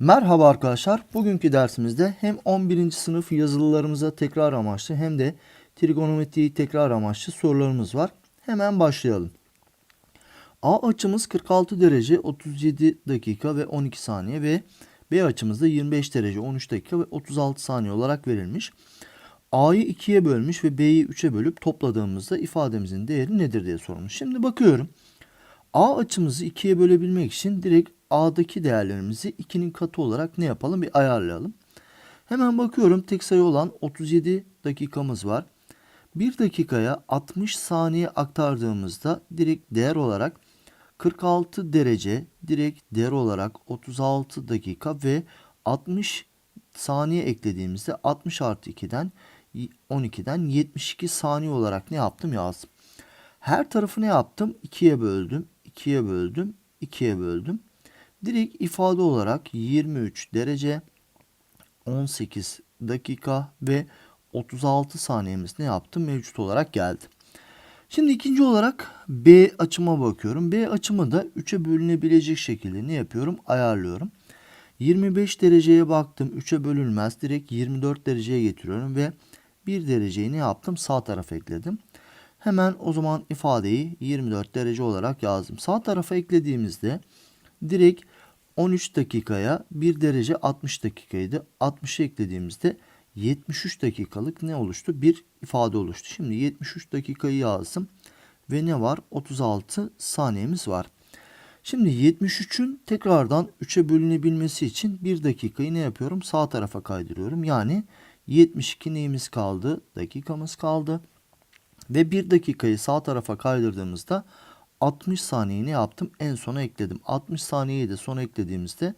Merhaba arkadaşlar. Bugünkü dersimizde hem 11. sınıf yazılılarımıza tekrar amaçlı hem de trigonometri tekrar amaçlı sorularımız var. Hemen başlayalım. A açımız 46 derece 37 dakika ve 12 saniye ve B açımız da 25 derece 13 dakika ve 36 saniye olarak verilmiş. A'yı 2'ye bölmüş ve B'yi 3'e bölüp topladığımızda ifademizin değeri nedir diye sormuş. Şimdi bakıyorum. A açımızı 2'ye bölebilmek için direkt A'daki değerlerimizi 2'nin katı olarak ne yapalım bir ayarlayalım. Hemen bakıyorum tek sayı olan 37 dakikamız var. 1 dakikaya 60 saniye aktardığımızda direkt değer olarak 46 derece direkt değer olarak 36 dakika ve 60 saniye eklediğimizde 60 artı 2'den 12'den 72 saniye olarak ne yaptım yazdım. Her tarafı ne yaptım? 2'ye böldüm, 2'ye böldüm, 2'ye böldüm. Direkt ifade olarak 23 derece 18 dakika ve 36 saniyemiz ne yaptım? Mevcut olarak geldi. Şimdi ikinci olarak B açıma bakıyorum. B açımı da 3'e bölünebilecek şekilde ne yapıyorum? Ayarlıyorum. 25 dereceye baktım. 3'e bölünmez. Direkt 24 dereceye getiriyorum ve 1 dereceyi ne yaptım? Sağ tarafa ekledim. Hemen o zaman ifadeyi 24 derece olarak yazdım. Sağ tarafa eklediğimizde direkt 13 dakikaya 1 derece 60 dakikaydı. 60'ı eklediğimizde 73 dakikalık ne oluştu? Bir ifade oluştu. Şimdi 73 dakikayı yazdım. Ve ne var? 36 saniyemiz var. Şimdi 73'ün tekrardan 3'e bölünebilmesi için 1 dakikayı ne yapıyorum? Sağ tarafa kaydırıyorum. Yani 72 neyimiz kaldı? Dakikamız kaldı. Ve 1 dakikayı sağ tarafa kaydırdığımızda 60 saniyeyi ne yaptım? En sona ekledim. 60 saniyeyi de sona eklediğimizde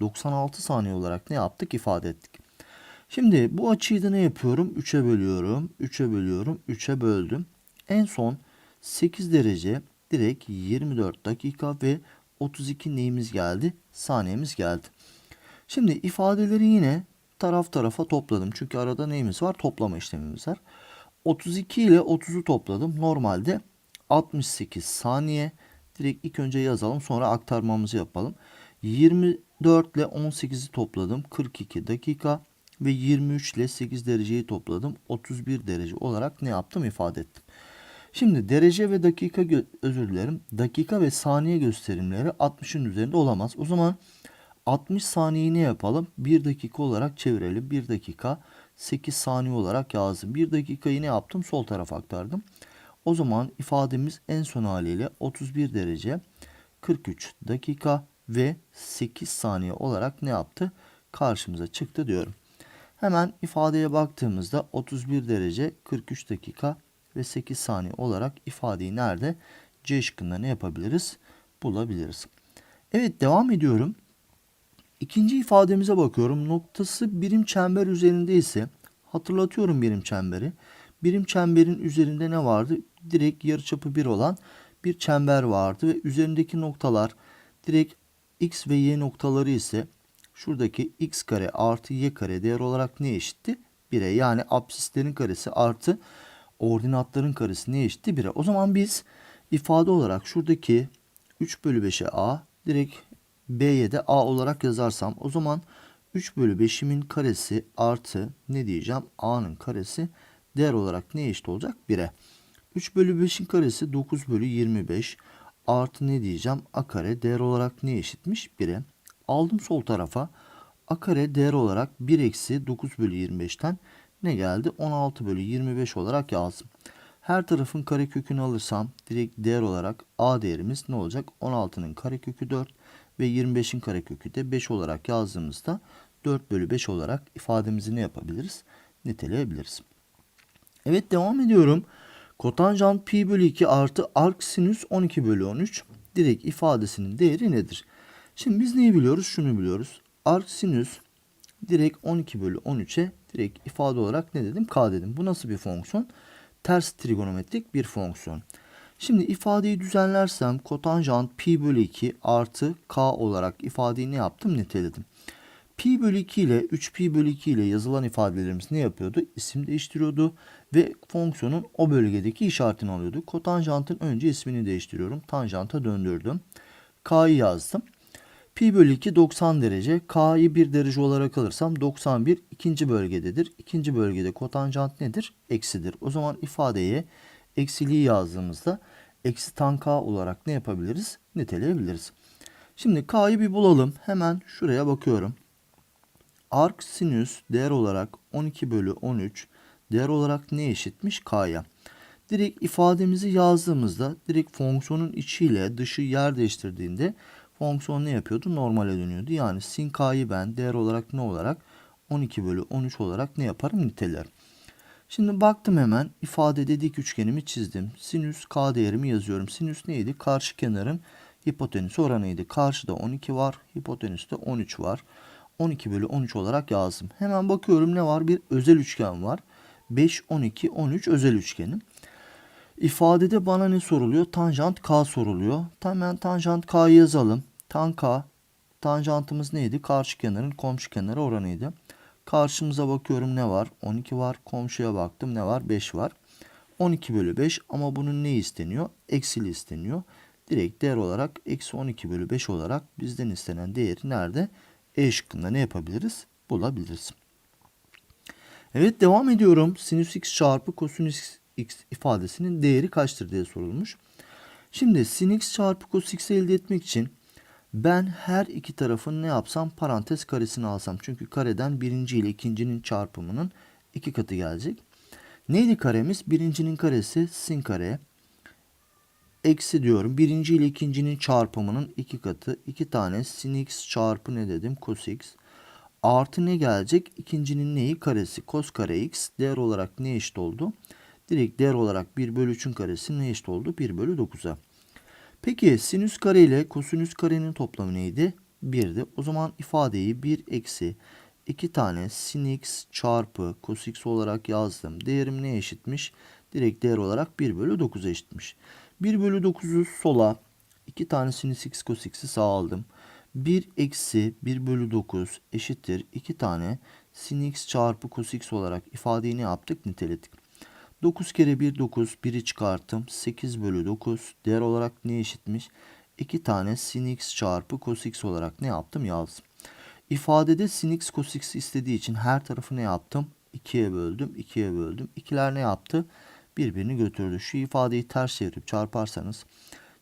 96 saniye olarak ne yaptık? ifade ettik. Şimdi bu açıyı da ne yapıyorum? 3'e bölüyorum. 3'e bölüyorum. 3'e böldüm. En son 8 derece direkt 24 dakika ve 32 neyimiz geldi? Saniyemiz geldi. Şimdi ifadeleri yine taraf tarafa topladım. Çünkü arada neyimiz var? Toplama işlemimiz var. 32 ile 30'u topladım. Normalde 68 saniye. Direkt ilk önce yazalım sonra aktarmamızı yapalım. 24 ile 18'i topladım. 42 dakika ve 23 ile 8 dereceyi topladım. 31 derece olarak ne yaptım ifade ettim. Şimdi derece ve dakika özür dilerim. Dakika ve saniye gösterimleri 60'ın üzerinde olamaz. O zaman 60 saniyeyi ne yapalım? 1 dakika olarak çevirelim. 1 dakika 8 saniye olarak yazdım. 1 dakikayı ne yaptım? Sol tarafa aktardım. O zaman ifademiz en son haliyle 31 derece 43 dakika ve 8 saniye olarak ne yaptı? Karşımıza çıktı diyorum. Hemen ifadeye baktığımızda 31 derece 43 dakika ve 8 saniye olarak ifadeyi nerede? C şıkkında ne yapabiliriz? Bulabiliriz. Evet devam ediyorum. İkinci ifademize bakıyorum. Noktası birim çember üzerinde ise hatırlatıyorum birim çemberi. Birim çemberin üzerinde ne vardı? Direkt yarıçapı 1 olan bir çember vardı ve üzerindeki noktalar direkt x ve y noktaları ise şuradaki x kare artı y kare değer olarak ne eşitti? 1'e yani absislerin karesi artı ordinatların karesi ne eşitti? 1'e. O zaman biz ifade olarak şuradaki 3 bölü 5'e a direkt b'ye de a olarak yazarsam o zaman 3 bölü 5'imin karesi artı ne diyeceğim? a'nın karesi değer olarak ne eşit olacak? 1'e. 3 bölü 5'in karesi 9 bölü 25 artı ne diyeceğim? a kare değer olarak ne eşitmiş? 1'e. Aldım sol tarafa. a kare değer olarak 1 eksi 9 bölü 25'ten ne geldi? 16 bölü 25 olarak yazdım. Her tarafın karekökünü alırsam direkt değer olarak a değerimiz ne olacak? 16'nın karekökü 4 ve 25'in karekökü de 5 olarak yazdığımızda 4 bölü 5 olarak ifademizi ne yapabiliriz? Niteleyebiliriz. Evet devam ediyorum. Kotanjant pi bölü 2 artı arc sinüs 12 bölü 13 direkt ifadesinin değeri nedir? Şimdi biz neyi biliyoruz? Şunu biliyoruz. Arc sinüs direkt 12 bölü 13'e direkt ifade olarak ne dedim? K dedim. Bu nasıl bir fonksiyon? Ters trigonometrik bir fonksiyon. Şimdi ifadeyi düzenlersem kotanjant pi bölü 2 artı k olarak ifadeyi ne yaptım? Niteledim. Pi bölü 2 ile 3 pi bölü 2 ile yazılan ifadelerimiz ne yapıyordu? İsim değiştiriyordu ve fonksiyonun o bölgedeki işaretini alıyordu. Kotanjantın önce ismini değiştiriyorum. Tanjanta döndürdüm. K'yı yazdım. Pi bölü 2 90 derece. K'yı 1 derece olarak alırsam 91 ikinci bölgededir. İkinci bölgede kotanjant nedir? Eksidir. O zaman ifadeye eksiliği yazdığımızda eksi tan K olarak ne yapabiliriz? Niteleyebiliriz. Şimdi K'yı bir bulalım. Hemen şuraya bakıyorum. Arc sinüs değer olarak 12 bölü 13 değer olarak ne eşitmiş? K'ya. Direkt ifademizi yazdığımızda direkt fonksiyonun içiyle dışı yer değiştirdiğinde fonksiyon ne yapıyordu? Normale dönüyordu. Yani sin k'yı ben değer olarak ne olarak 12 bölü 13 olarak ne yaparım? Nitelerim. Şimdi baktım hemen ifadede dik üçgenimi çizdim. Sinüs k değerimi yazıyorum. Sinüs neydi? Karşı kenarın hipotenüs oranıydı. Karşıda 12 var. Hipotenüste 13 var. 12 bölü 13 olarak yazdım. Hemen bakıyorum ne var? Bir özel üçgen var. 5, 12, 13 özel üçgenim. İfadede bana ne soruluyor? Tanjant K soruluyor. Hemen tanjant K'yı yazalım. Tan K. Tanjantımız neydi? Karşı kenarın komşu kenarı oranıydı. Karşımıza bakıyorum ne var? 12 var. Komşuya baktım ne var? 5 var. 12 bölü 5 ama bunun ne isteniyor? Eksili isteniyor. Direkt değer olarak eksi 12 bölü 5 olarak bizden istenen değeri nerede? E şıkkında ne yapabiliriz? Bulabiliriz. Evet devam ediyorum. Sinüs x çarpı kosinüs x ifadesinin değeri kaçtır diye sorulmuş. Şimdi sin x çarpı cos x elde etmek için ben her iki tarafın ne yapsam parantez karesini alsam. Çünkü kareden birinci ile ikincinin çarpımının iki katı gelecek. Neydi karemiz? Birincinin karesi sin kare. Eksi diyorum. Birinci ile ikincinin çarpımının iki katı. iki tane sin x çarpı ne dedim? Cos x. Artı ne gelecek? İkincinin neyi? Karesi. Cos kare x. Değer olarak ne eşit oldu? Direkt değer olarak 1 bölü 3'ün karesi ne eşit oldu? 1 bölü 9'a. Peki sinüs kare ile kosinüs karenin toplamı neydi? 1'di. O zaman ifadeyi 1 eksi 2 tane sin x çarpı cos x olarak yazdım. Değerim ne eşitmiş? Direkt değer olarak 1 bölü 9'a eşitmiş. 1 bölü 9'u sola 2 tane sinüs x cos x'i sağa aldım. 1 eksi 1 bölü 9 eşittir 2 tane sin x çarpı cos x olarak ifadeyi ne yaptık? Niteledik. 9 kere 1 9. 1'i çıkarttım. 8 bölü 9. Değer olarak ne eşitmiş? 2 tane sin x çarpı cos x olarak ne yaptım? Yazdım. İfadede sin x cos x istediği için her tarafı ne yaptım? 2'ye böldüm. 2'ye böldüm. İkiler ne yaptı? Birbirini götürdü. Şu ifadeyi ters çevirip çarparsanız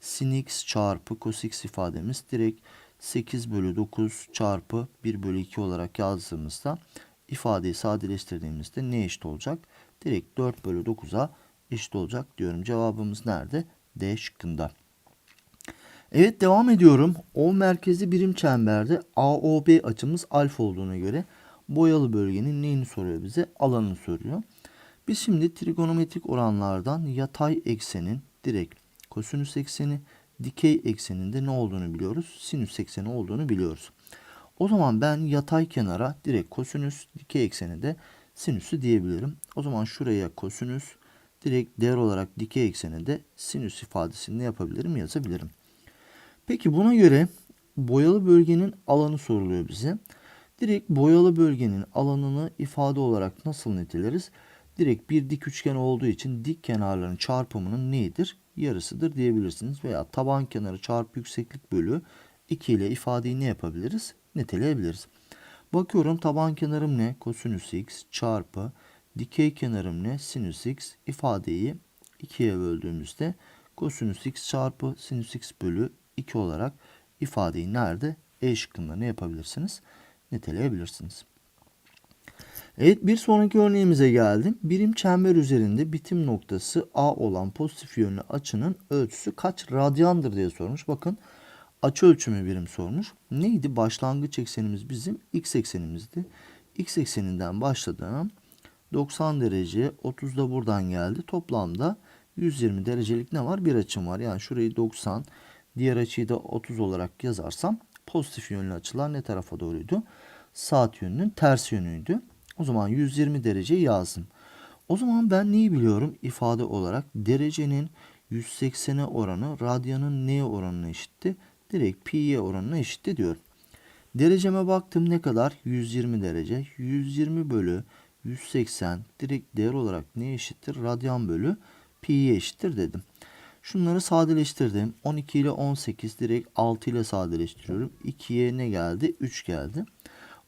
sin x çarpı cos x ifademiz direkt 8 bölü 9 çarpı 1 bölü 2 olarak yazdığımızda ifadeyi sadeleştirdiğimizde ne eşit olacak? direkt 4 bölü 9'a eşit olacak diyorum. Cevabımız nerede? D şıkkında. Evet devam ediyorum. O merkezi birim çemberde AOB açımız alfa olduğuna göre boyalı bölgenin neyini soruyor bize? Alanını soruyor. Biz şimdi trigonometrik oranlardan yatay eksenin direkt kosinüs ekseni, dikey ekseninde ne olduğunu biliyoruz? Sinüs ekseni olduğunu biliyoruz. O zaman ben yatay kenara direkt kosinüs, dikey ekseni de sinüsü diyebilirim. O zaman şuraya kosinüs direkt değer olarak dikey ekseninde sinüs ifadesini ne yapabilirim yazabilirim. Peki buna göre boyalı bölgenin alanı soruluyor bize. Direkt boyalı bölgenin alanını ifade olarak nasıl niteleriz? Direkt bir dik üçgen olduğu için dik kenarların çarpımının neyidir? Yarısıdır diyebilirsiniz. Veya taban kenarı çarpı yükseklik bölü 2 ile ifadeyi ne yapabiliriz? Niteleyebiliriz. Bakıyorum taban kenarım ne? Kosinüs x çarpı dikey kenarım ne? Sinüs x ifadeyi 2'ye böldüğümüzde kosinüs x çarpı sinüs x bölü 2 olarak ifadeyi nerede? E şıkkında ne yapabilirsiniz? Niteleyebilirsiniz. Evet bir sonraki örneğimize geldim. Birim çember üzerinde bitim noktası A olan pozitif yönlü açının ölçüsü kaç radyandır diye sormuş. Bakın açı ölçümü birim sormuş. Neydi? Başlangıç eksenimiz bizim x eksenimizdi. X ekseninden başladığım 90 derece 30 da buradan geldi. Toplamda 120 derecelik ne var? Bir açım var. Yani şurayı 90 diğer açıyı da 30 olarak yazarsam pozitif yönlü açılar ne tarafa doğruydu? Saat yönünün ters yönüydü. O zaman 120 derece yazdım. O zaman ben neyi biliyorum? İfade olarak derecenin 180'e oranı radyanın neye oranına eşitti? direkt pi'ye oranına eşitti diyor. Dereceme baktım ne kadar? 120 derece. 120 bölü 180 direkt değer olarak ne eşittir? Radyan bölü pi'ye eşittir dedim. Şunları sadeleştirdim. 12 ile 18 direkt 6 ile sadeleştiriyorum. 2'ye ne geldi? 3 geldi.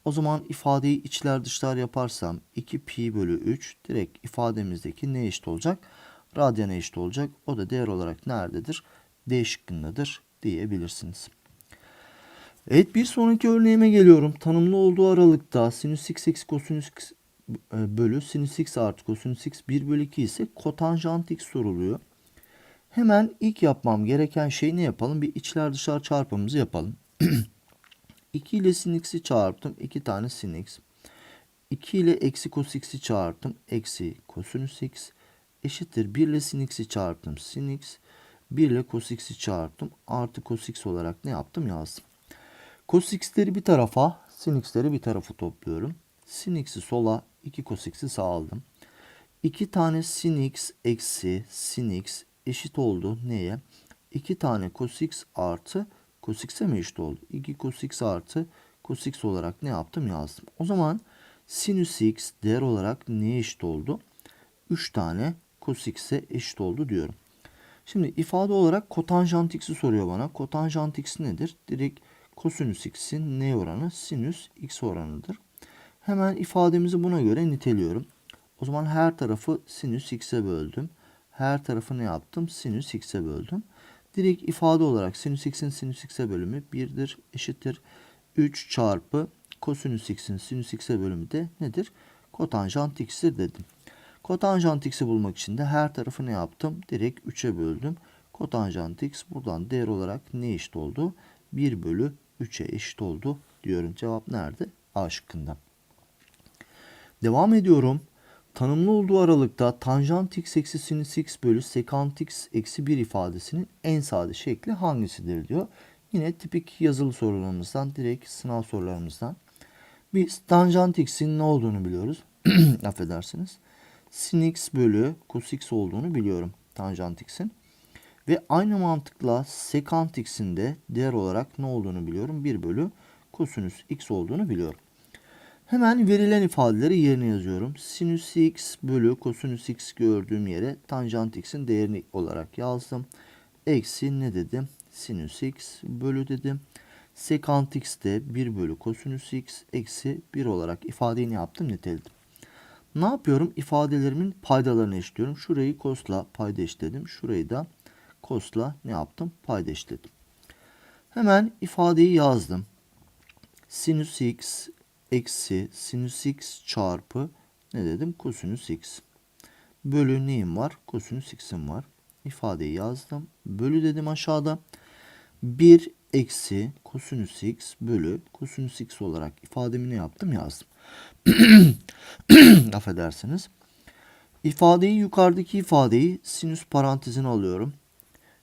O zaman ifadeyi içler dışlar yaparsam 2 pi bölü 3 direkt ifademizdeki ne eşit olacak? Radyana eşit olacak. O da değer olarak nerededir? D şıkkındadır diyebilirsiniz. Evet bir sonraki örneğime geliyorum. Tanımlı olduğu aralıkta sinüs x eksi kosinüs x e, bölü sinüs x artı kosinüs x 1 bölü 2 ise kotanjant x soruluyor. Hemen ilk yapmam gereken şey ne yapalım? Bir içler dışlar çarpımımızı yapalım. 2 ile sin x'i çarptım. 2 tane sin x. 2 ile eksi cos x'i çarptım. Eksi kosinüs x eşittir. 1 ile sin x'i çarptım. Sin x. 1 ile cos x'i çarptım. Artı cos x olarak ne yaptım? Yazdım. Cos x'leri bir tarafa, sin x'leri bir tarafa topluyorum. Sin x'i sola, 2 cos x'i sağa aldım. 2 tane sin x eksi sin x eşit oldu neye? 2 tane cos x artı cos x'e mi eşit oldu? 2 cos x artı cos x olarak ne yaptım yazdım. O zaman sinüs x değer olarak neye eşit oldu? 3 tane cos x'e eşit oldu diyorum. Şimdi ifade olarak kotanjant x'i soruyor bana. Kotanjant x nedir? Direkt kosinüs x'in ne oranı? Sinüs x oranıdır. Hemen ifademizi buna göre niteliyorum. O zaman her tarafı sinüs x'e böldüm. Her tarafı ne yaptım? Sinüs x'e böldüm. Direkt ifade olarak sinüs x'in sinüs x'e bölümü 1'dir eşittir. 3 çarpı kosinüs x'in sinüs x'e bölümü de nedir? Kotanjant x'tir dedim. Kotanjant x'i bulmak için de her tarafı ne yaptım? Direkt 3'e böldüm. Kotanjant x buradan değer olarak ne eşit oldu? 1 bölü 3'e eşit oldu diyorum. Cevap nerede? A şıkkında. Devam ediyorum. Tanımlı olduğu aralıkta tanjant x eksi sinüs x bölü sekant x eksi 1 ifadesinin en sade şekli hangisidir diyor. Yine tipik yazılı sorularımızdan, direkt sınav sorularımızdan. Biz tanjant x'in ne olduğunu biliyoruz. Affedersiniz. Sin x bölü cos x olduğunu biliyorum tanjant x'in. Ve aynı mantıkla sekant x'in de değer olarak ne olduğunu biliyorum. 1 bölü kosinüs x olduğunu biliyorum. Hemen verilen ifadeleri yerine yazıyorum. Sinüs x bölü kosinüs x gördüğüm yere tanjant x'in değerini olarak yazdım. Eksi ne dedim? Sinüs x bölü dedim. Sekant x de 1 bölü kosinüs x eksi 1 olarak ifadeyi ne yaptım? Niteledim. Ne yapıyorum? İfadelerimin paydalarını eşitliyorum. Şurayı cos'la payda eşitledim. Şurayı da cos'la ne yaptım? Payda eşitledim. Hemen ifadeyi yazdım. Sinüs x eksi sinüs x çarpı ne dedim? Kosinüs x. Bölü neyim var? Kosinüs x'im var. İfadeyi yazdım. Bölü dedim aşağıda. 1 eksi kosinüs x bölü kosinüs x olarak ifademi ne yaptım? Yazdım. Affedersiniz. İfadeyi yukarıdaki ifadeyi sinüs parantezine alıyorum.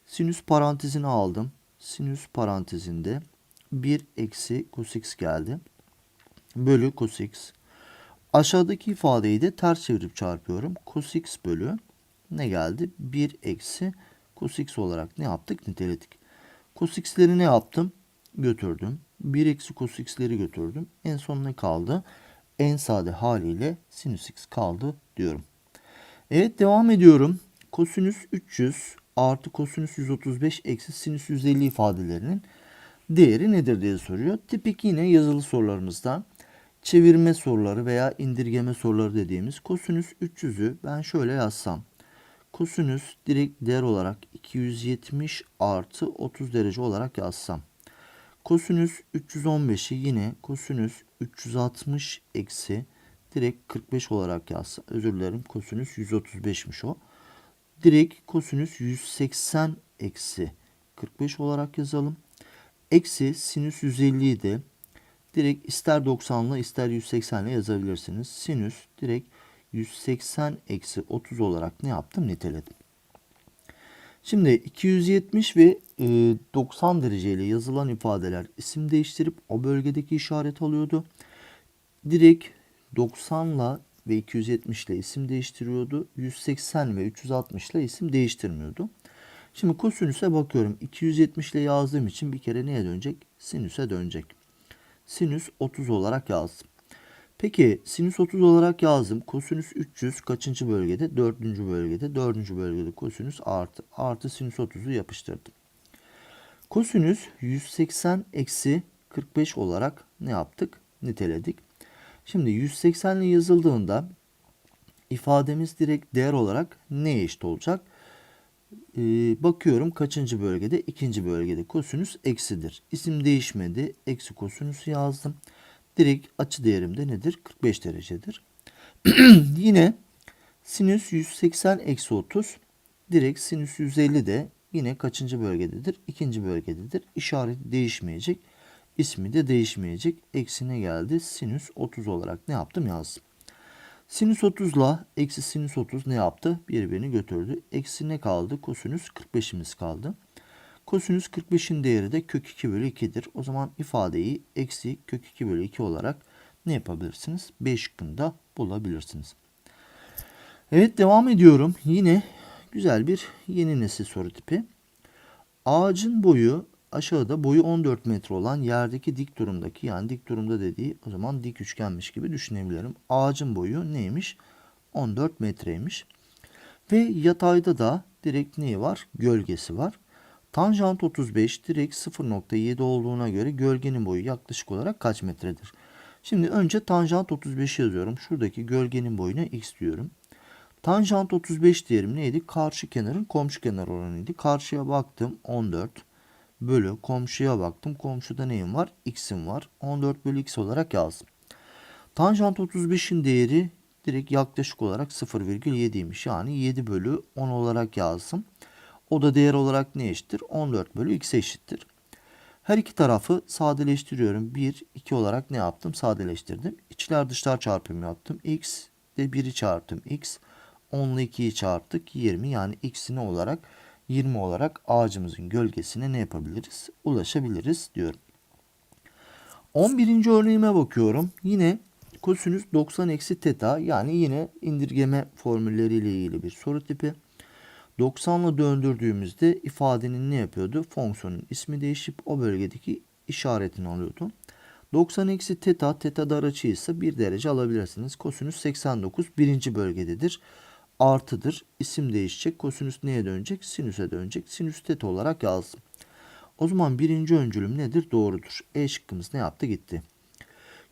Sinüs parantezine aldım. Sinüs parantezinde 1 eksi cos x geldi. Bölü cos x. Aşağıdaki ifadeyi de ters çevirip çarpıyorum. Cos x bölü ne geldi? 1 eksi cos x olarak ne yaptık? Niteledik. Cos x'leri ne yaptım? Götürdüm. 1 eksi cos x'leri götürdüm. En son ne kaldı? En sade haliyle sinüs x kaldı diyorum. Evet devam ediyorum. Kosinüs 300 artı kosinüs 135 eksi sinüs 150 ifadelerinin değeri nedir diye soruyor. Tipik yine yazılı sorularımızdan çevirme soruları veya indirgeme soruları dediğimiz kosinüs 300'ü ben şöyle yazsam. Kosinüs direkt değer olarak 270 artı 30 derece olarak yazsam. Kosinüs 315'i yine kosinüs 360 eksi direkt 45 olarak yazsam. Özür dilerim kosinüs 135'miş o. Direkt kosinüs 180 eksi 45 olarak yazalım. Eksi sinüs 150'yi de direkt ister 90'lı ister 180'le yazabilirsiniz. Sinüs direkt 180 eksi 30 olarak ne yaptım? Niteledim. Şimdi 270 ve 90 dereceyle yazılan ifadeler isim değiştirip o bölgedeki işaret alıyordu. Direkt 90 ile ve 270 ile isim değiştiriyordu. 180 ve 360 ile isim değiştirmiyordu. Şimdi kosinüse bakıyorum. 270 ile yazdığım için bir kere neye dönecek? Sinüse dönecek. Sinüs 30 olarak yazdım. Peki sinüs 30 olarak yazdım. Kosinüs 300 kaçıncı bölgede? Dördüncü bölgede. Dördüncü bölgede kosinüs artı. Artı sinüs 30'u yapıştırdım. Kosinüs 180 eksi 45 olarak ne yaptık? Niteledik. Şimdi 180 ile yazıldığında ifademiz direkt değer olarak neye eşit olacak? Ee, bakıyorum kaçıncı bölgede? İkinci bölgede kosinüs eksidir. İsim değişmedi. Eksi kosinüsü yazdım. Direkt açı değerim de nedir? 45 derecedir. Yine sinüs 180 eksi 30. Direkt sinüs 150 de yine kaçıncı bölgededir? İkinci bölgededir. İşareti değişmeyecek. İsmi de değişmeyecek. Eksine geldi. Sinüs 30 olarak ne yaptım yazdım. Sinüs 30 ile eksi sinüs 30 ne yaptı? Birbirini götürdü. Eksi ne kaldı? Kosinüs 45'imiz kaldı. Kosinüs 45'in değeri de kök 2 bölü 2'dir. O zaman ifadeyi eksi kök 2 bölü 2 olarak ne yapabilirsiniz? B şıkkında bulabilirsiniz. Evet devam ediyorum. Yine güzel bir yeni nesil soru tipi. Ağacın boyu aşağıda boyu 14 metre olan yerdeki dik durumdaki yani dik durumda dediği o zaman dik üçgenmiş gibi düşünebilirim. Ağacın boyu neymiş? 14 metreymiş. Ve yatayda da direkt neyi var? Gölgesi var. Tanjant 35 direkt 0.7 olduğuna göre gölgenin boyu yaklaşık olarak kaç metredir? Şimdi önce tanjant 35 yazıyorum. Şuradaki gölgenin boyuna x diyorum. Tanjant 35 diyelim neydi? Karşı kenarın komşu kenar oranıydı. Karşıya baktım 14 bölü komşuya baktım. Komşuda neyim var? X'im var. 14 bölü x olarak yazdım. Tanjant 35'in değeri direkt yaklaşık olarak 0,7'ymiş. Yani 7 bölü 10 olarak yazdım. O da değer olarak ne eşittir? 14 bölü x eşittir. Her iki tarafı sadeleştiriyorum. 1, 2 olarak ne yaptım? Sadeleştirdim. İçler dışlar çarpımı yaptım. x de 1'i çarptım. x 10 ile 2'yi çarptık. 20 yani x'ini olarak 20 olarak ağacımızın gölgesine ne yapabiliriz? Ulaşabiliriz diyorum. 11. örneğime bakıyorum. Yine kosinüs 90 eksi teta yani yine indirgeme formülleriyle ilgili bir soru tipi. 90 ile döndürdüğümüzde ifadenin ne yapıyordu? Fonksiyonun ismi değişip o bölgedeki işaretini alıyordu. 90 eksi teta, teta dar açıysa 1 derece alabilirsiniz. Kosinüs 89 birinci bölgededir. Artıdır. İsim değişecek. Kosinüs neye dönecek? Sinüse dönecek. Sinüs teta olarak yazdım. O zaman birinci öncülüm nedir? Doğrudur. E şıkkımız ne yaptı? Gitti.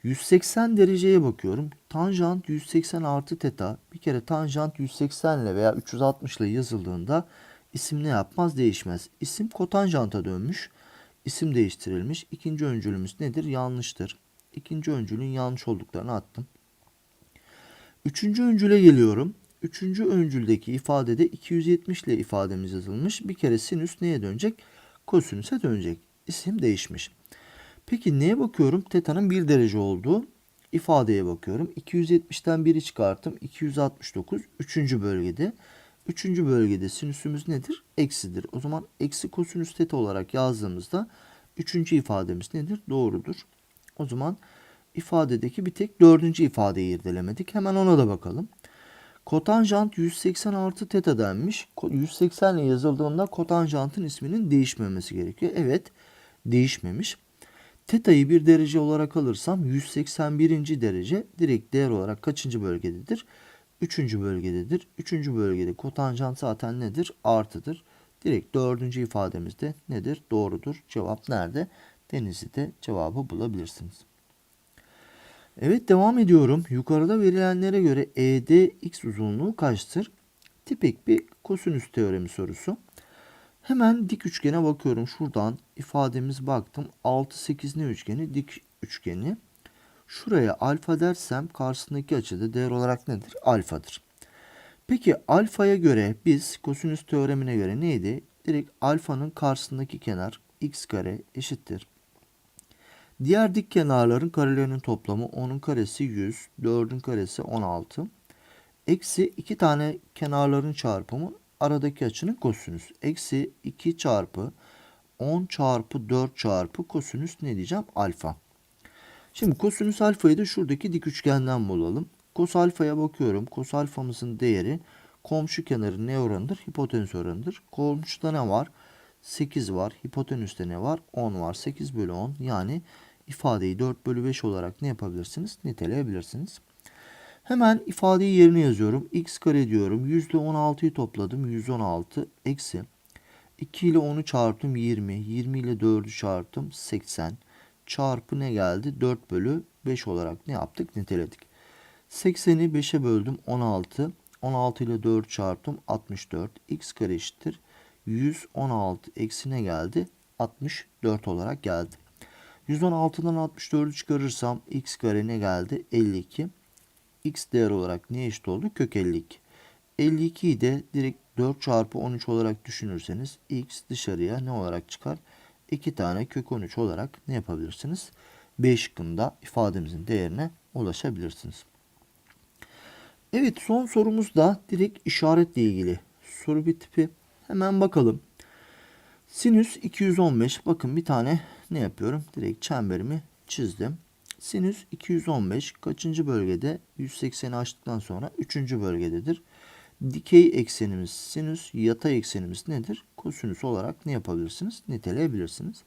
180 dereceye bakıyorum. Tanjant 180 artı teta. Bir kere tanjant 180 ile veya 360 ile yazıldığında isim ne yapmaz? Değişmez. İsim kotanjanta dönmüş. İsim değiştirilmiş. İkinci öncülümüz nedir? Yanlıştır. İkinci öncülün yanlış olduklarını attım. Üçüncü öncüle geliyorum. Üçüncü öncüldeki ifadede 270 ile ifademiz yazılmış. Bir kere sinüs neye dönecek? Kosinüse dönecek. İsim değişmiş. Peki neye bakıyorum? Teta'nın 1 derece olduğu ifadeye bakıyorum. 270'ten 1'i çıkarttım. 269 3. bölgede. 3. bölgede sinüsümüz nedir? Eksidir. O zaman eksi kosinüs teta olarak yazdığımızda 3. ifademiz nedir? Doğrudur. O zaman ifadedeki bir tek 4. ifadeyi irdelemedik. Hemen ona da bakalım. Kotanjant 180 artı teta denmiş. 180 ile yazıldığında kotanjantın isminin değişmemesi gerekiyor. Evet değişmemiş. Teta'yı bir derece olarak alırsam 181. derece direkt değer olarak kaçıncı bölgededir? Üçüncü bölgededir. Üçüncü bölgede kotanjant zaten nedir? Artıdır. Direkt dördüncü ifademizde nedir? Doğrudur. Cevap nerede? Denizli'de cevabı bulabilirsiniz. Evet devam ediyorum. Yukarıda verilenlere göre ED x uzunluğu kaçtır? Tipik bir kosinüs teoremi sorusu. Hemen dik üçgene bakıyorum. Şuradan ifademiz baktım. 6 8 ne üçgeni? Dik üçgeni. Şuraya alfa dersem karşısındaki açıda değer olarak nedir? Alfadır. Peki alfaya göre biz kosinüs teoremine göre neydi? Direkt alfanın karşısındaki kenar x kare eşittir. Diğer dik kenarların karelerinin toplamı 10'un karesi 100, 4'ün karesi 16. Eksi 2 tane kenarların çarpımı aradaki açının kosinüs. Eksi 2 çarpı 10 çarpı 4 çarpı kosinüs ne diyeceğim? Alfa. Şimdi kosinüs alfayı da şuradaki dik üçgenden bulalım. Kos alfaya bakıyorum. Kos alfamızın değeri komşu kenarı ne oranıdır? Hipotenüs oranıdır. Komşuda ne var? 8 var. Hipotenüste ne var? 10 var. 8 bölü 10 yani ifadeyi 4 bölü 5 olarak ne yapabilirsiniz? Niteleyebilirsiniz. Hemen ifadeyi yerine yazıyorum. x kare diyorum. %16'yı topladım. 116 eksi 2 ile 10'u çarptım 20. 20 ile 4'ü çarptım 80. Çarpı ne geldi? 4 bölü 5 olarak ne yaptık? Niteledik. 80'i 5'e böldüm 16. 16 ile 4 çarptım 64. x kare eşittir. 116 eksi ne geldi? 64 olarak geldi. 116'dan 64'ü çıkarırsam x kare ne geldi? 52. x değer olarak ne eşit oldu? Kök 52. 52'yi de direkt 4 çarpı 13 olarak düşünürseniz x dışarıya ne olarak çıkar? 2 tane kök 13 olarak ne yapabilirsiniz? B şıkkında ifademizin değerine ulaşabilirsiniz. Evet son sorumuz da direkt işaretle ilgili soru bir tipi. Hemen bakalım. Sinüs 215 bakın bir tane ne yapıyorum? Direkt çemberimi çizdim. Sinüs 215 kaçıncı bölgede? 180'i açtıktan sonra 3. bölgededir. Dikey eksenimiz sinüs, yatay eksenimiz nedir? Kosinüs olarak ne yapabilirsiniz? Niteleyebilirsiniz.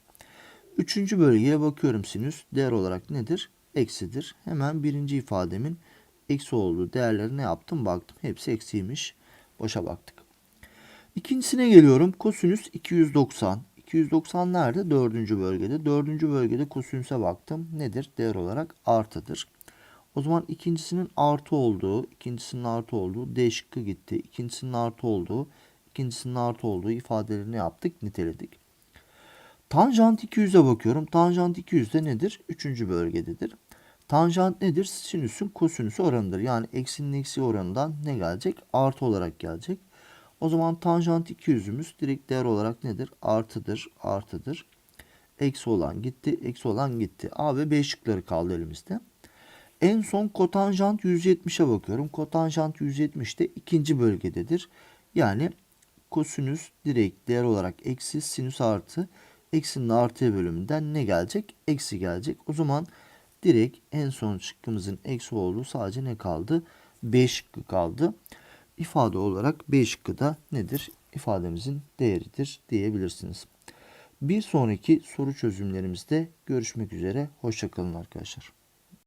Üçüncü bölgeye bakıyorum sinüs. Değer olarak nedir? Eksidir. Hemen birinci ifademin eksi olduğu değerleri ne yaptım? Baktım. Hepsi eksiymiş. Boşa baktık. İkincisine geliyorum. Kosinüs 290. 290 nerede? Dördüncü bölgede. Dördüncü bölgede kosinüse baktım. Nedir? Değer olarak artıdır. O zaman ikincisinin artı olduğu, ikincisinin artı olduğu D şıkkı gitti. İkincisinin artı olduğu, ikincisinin artı olduğu ifadelerini yaptık? Niteledik. Tanjant 200'e bakıyorum. Tanjant 200'de nedir? Üçüncü bölgededir. Tanjant nedir? Sinüsün kosinüsü oranıdır. Yani eksinin eksi oranından ne gelecek? Artı olarak gelecek. O zaman tanjant 200'ümüz direkt değer olarak nedir? Artıdır, artıdır. Eksi olan gitti, eksi olan gitti. A ve B şıkları kaldı elimizde. En son kotanjant 170'e bakıyorum. Kotanjant 170'te ikinci bölgededir. Yani kosinüs direkt değer olarak eksi sinüs artı eksinin artıya bölümünden ne gelecek? Eksi gelecek. O zaman direkt en son şıkkımızın eksi olduğu sadece ne kaldı? B şıkkı kaldı. İfade olarak B şıkkı da nedir? İfademizin değeridir diyebilirsiniz. Bir sonraki soru çözümlerimizde görüşmek üzere. Hoşçakalın arkadaşlar.